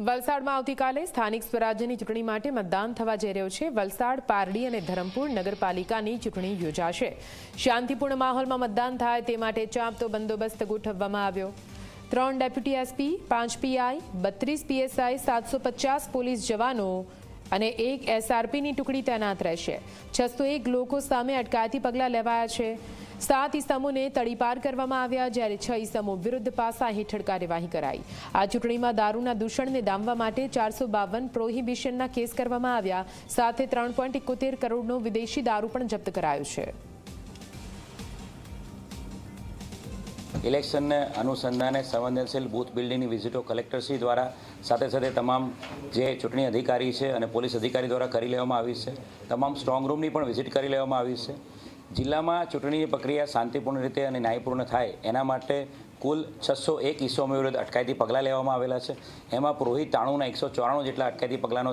વલસાડમાં આવતીકાલે સ્થાનિક સ્વરાજ્યની ચૂંટણી માટે મતદાન થવા જઈ રહ્યો છે. વલસાડ, પારડી અને ધરમપુર નગરપાલિકાની ચૂંટણી યોજાશે. શાંતિપૂર્ણ માહોલમાં મતદાન થાય તે માટે ચાંપતો બંદોબસ્ત ગોઠવવામાં આવ્યો. ત્રણ ડેપ્યુટી એસપી, પાંચ પીઆઈ, બત્રીસ પીએસઆઈ, સાતસો પચાસ પોલીસ જવાનો અને એક એસઆરપીની ટુકડી તૈનાત રહેશે. છસો એક લોકો સામે અટકાયતી પગલાં લેવાયા છે. સાત ઇસમોને તડીપાર કરવામાં આવ્યા જ્યારે છ ઇસમો વિરુદ્ધ પાસા હેઠળ કાર્યવાહી કરાઈ. આ ચૂંટણીમાં દારૂના દૂષણને દામવા માટે ચારસો બાવન પ્રોહિબિશનના કેસ કરવામાં આવ્યા. સાથે ત્રણ કરોડનો વિદેશી દારૂ પણ જપ્ત કરાયો છે. ઇલેક્શનને અનુસંધાને સંવેદનશીલ બૂથ બિલ્ડિંગની વિઝિટો કલેક્ટરશ્રી દ્વારા સાથે સાથે તમામ જે ચૂંટણી અધિકારી છે અને પોલીસ અધિકારી દ્વારા કરી લેવામાં આવી છે. તમામ સ્ટ્રોંગ રૂમની પણ વિઝિટ કરી લેવામાં આવી છે. જિલ્લામાં ચૂંટણીની પ્રક્રિયા શાંતિપૂર્ણ રીતે અને ન્યાયપૂર્ણ થાય, એના માટે કુલ છસો એક ઇસમો વિરુદ્ધ અટકાયતી પગલાં લેવામાં આવેલા છે. એમાં પુરોહિત તાણુના એકસો ચોરાણું જેટલા અટકાયતી પગલાંનો